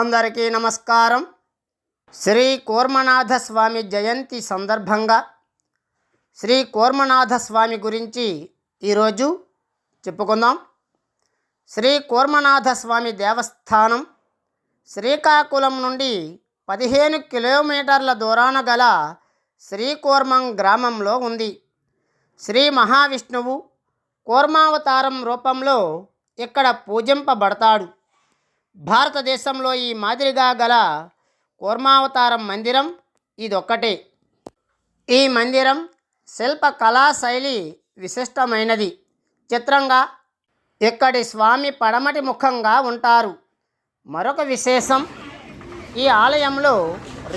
అందరికీ నమస్కారం. శ్రీ కూర్మనాథ స్వామి జయంతి సందర్భంగా శ్రీ కూర్మనాథ స్వామి గురించి ఈరోజు చెప్పుకుందాం. శ్రీ కూర్మనాథ స్వామి దేవస్థానం శ్రీకాకుళం నుండి పదిహేను కిలోమీటర్ల దూరాన గల శ్రీకూర్మం గ్రామంలో ఉంది. శ్రీ మహావిష్ణువు కూర్మావతారం రూపంలో ఇక్కడ పూజింపబడతాడు. భారతదేశంలో ఈ మాదిరిగా గల కూర్మావతారం మందిరం ఇదొక్కటే. ఈ మందిరం శిల్పకళా శైలి విశిష్టమైనది. చిత్రంగా ఇక్కడి స్వామి పడమటి ముఖంగా ఉంటారు. మరొక విశేషం ఈ ఆలయంలో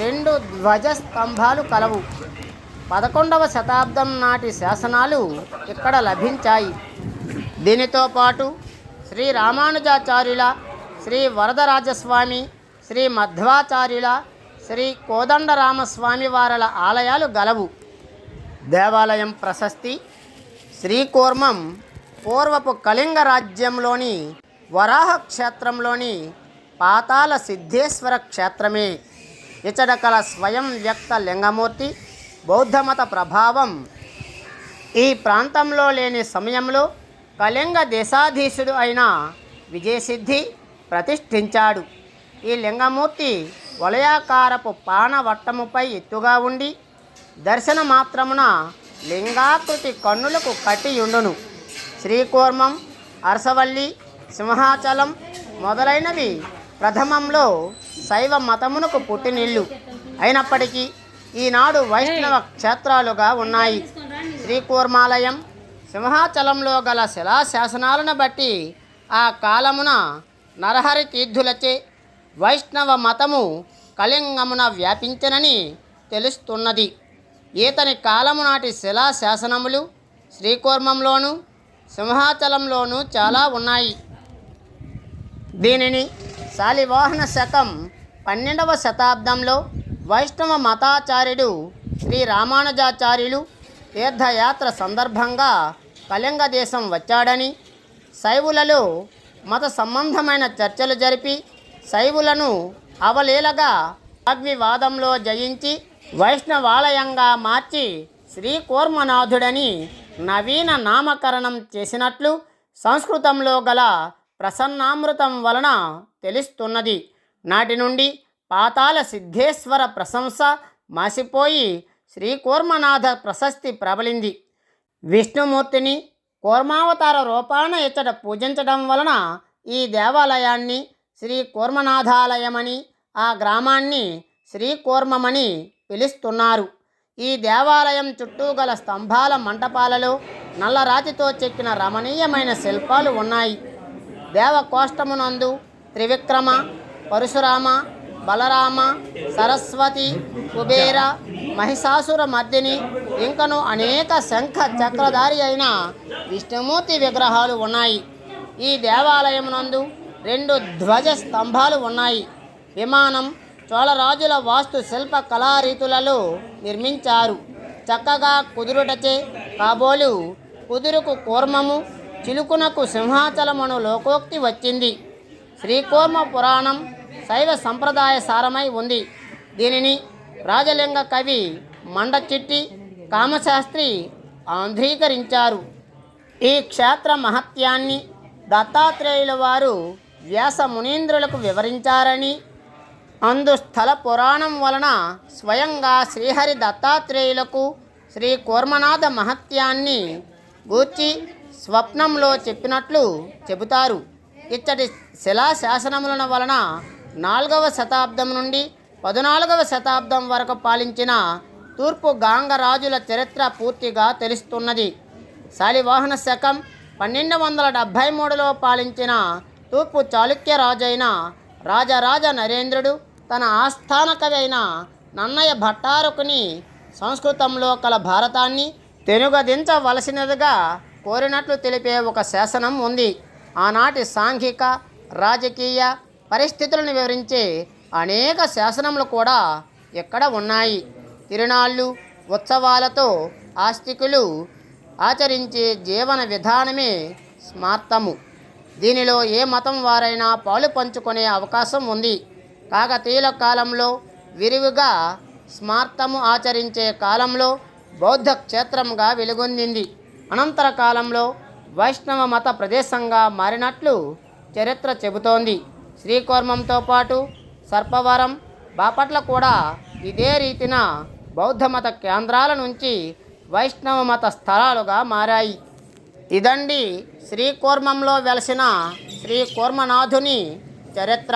రెండు ధ్వజ స్తంభాలు కలవు. పదకొండవ శతాబ్దం నాటి శాసనాలు ఇక్కడ లభించాయి. దీనితో పాటు శ్రీ రామానుజాచార్యుల శ్రీ వరదరాజస్వామి శ్రీ మధ్వాచార్యుల శ్రీ కోదండరామస్వామి వారల ఆలయాలు గలవు. దేవాలయం ప్రశస్తి శ్రీకూర్మం పూర్వపు కళింగ రాజ్యంలోని వరాహ క్షేత్రంలోని పాతాల సిద్ధేశ్వర క్షేత్రమే. ఇచడకల స్వయం వ్యక్త లింగమూర్తి బౌద్ధమత ప్రభావం. ఈ ప్రాంతంలో లేని సమయంలో కళింగ దేశాధీశుడు అయిన విజయసిద్ధి ప్రతిష్ఠించాడు. ఈ లింగమూర్తి వలయాకారపు పానవట్టముపై ఎత్తుగా ఉండి దర్శన మాత్రమున లింగాకృతి కన్నులకు కట్టియుండును. శ్రీకూర్మం అరసవల్లి సింహాచలం మొదలైనవి ప్రథమంలో శైవ మతమునకు పుట్టినిల్లు. అయినప్పటికీ ఈనాడు వైష్ణవ క్షేత్రాలుగా ఉన్నాయి. శ్రీకూర్మాలయం సింహాచలంలో గల శిలాశాసనాలను బట్టి ఆ కాలమున నరహరి తీర్థులచే వైష్ణవ మతము కళింగమున వ్యాపించనని తెలుస్తున్నది. ఈతని కాలము నాటి శిలాశాసనములు శ్రీకూర్మంలోను సింహాచలంలోనూ చాలా ఉన్నాయి. దీనిని శాలివాహన శకం పన్నెండవ శతాబ్దంలో వైష్ణవ మతాచార్యుడు శ్రీ రామానుజాచార్యులు తీర్థయాత్ర సందర్భంగా కళింగ దేశం వచ్చాడని శైవులలో మత సంబంధమైన చర్చలు జరిపి శైవులను అవలీలగా అగ్వివాదంలో జయించి వైష్ణవాలయంగా మార్చి శ్రీ కూర్మనాథుడని నవీన నామకరణం చేసినట్లు సంస్కృతంలో గల ప్రసన్నామృతం వలన తెలుస్తున్నది. నాటి నుండి పాతాల సిద్ధేశ్వర ప్రశంస మాసిపోయి శ్రీకూర్మనాథ ప్రశస్తి ప్రబలింది. విష్ణుమూర్తిని కూర్మావతార రూపాన ఇచ్చట పూజించడం వలన ఈ దేవాలయాన్ని శ్రీ కూర్మనాథాలయమని ఆ గ్రామాన్ని శ్రీకూర్మమని పిలుస్తున్నారు. ఈ దేవాలయం చుట్టూ గల స్తంభాల మంటపాలలో నల్లరాతితో చెక్కిన రమణీయమైన శిల్పాలు ఉన్నాయి. దేవకోష్టమునందు త్రివిక్రమ పరశురామ బలరామ సరస్వతి కుబేర మహిషాసుర మర్దిని ఇంకను అనేక శంఖ చక్రధారి అయిన విష్ణుమూర్తి విగ్రహాలు ఉన్నాయి. ఈ దేవాలయమునందు రెండు ధ్వజ స్తంభాలు ఉన్నాయి. విమానం చోళరాజుల వాస్తు శిల్ప కళారీతులలో నిర్మించారు. చక్కగా కుదురుటచే కాబోలు కుదురుకు కూర్మము చిలుకునకు సింహాచలమను లోకోక్తి వచ్చింది. శ్రీకూర్మ పురాణం శైవ సంప్రదాయ సారమై ఉంది. దీనిని రాజలింగ కవి మండచిట్టి కామశాస్త్రి ఆంధ్రీకరించారు. ఈ క్షేత్ర మహత్యాన్ని దత్తాత్రేయుల వారు వ్యాస మునీంద్రులకు వివరించారని అందు స్థల పురాణం వలన స్వయంగా శ్రీహరి దత్తాత్రేయులకు శ్రీ కూర్మనాథ మహత్యాన్ని గూర్చి స్వప్నంలో చెప్పినట్లు చెబుతారు. ఇచ్చటి శిలాశాసనముల వలన నాలుగవ శతాబ్దం నుండి పద్నాలుగవ శతాబ్దం వరకు పాలించిన తూర్పు గాంగరాజుల చరిత్ర పూర్తిగా తెలుస్తున్నది. శాలివాహన శకం పన్నెండు వందల డెబ్భై మూడులో పాలించిన తూర్పు చాళుక్య రాజైన రాజరాజ నరేంద్రుడు తన ఆస్థాన కవి అయిన నన్నయ్య భట్టారకుని సంస్కృతంలో కల భారతాన్ని తెనుగదించవలసినదిగా కోరినట్లు తెలిపే ఒక శాసనం ఉంది. ఆనాటి సాంఘిక రాజకీయ పరిస్థితులను వివరించే అనేక శాసనములు కూడా ఇక్కడ ఉన్నాయి? తిరునాళ్ళు ఉత్సవాలతో ఆస్తికులు ఆచరించే జీవన విధానమే స్మార్తము. దీనిలో ఏ మతం వారైనా పాలు పంచుకునే అవకాశం ఉంది. కాకతీయుల కాలంలో విరివిగా స్మార్తము ఆచరించే కాలంలో బౌద్ధ క్షేత్రంగా వెలుగొందింది. అనంతర కాలంలో వైష్ణవ మత ప్రదేశంగా మారినట్లు చరిత్ర చెబుతోంది. శ్రీకోర్మంతో పాటు సర్పవరం బాపట్ల కూడా ఇదే రీతిన బౌద్ధ మత కేంద్రాల నుంచి వైష్ణవ మత స్థలాలుగా మారాయి. ఇదండి శ్రీకూర్మంలో వెలసిన శ్రీ కూర్మనాథుని చరిత్ర.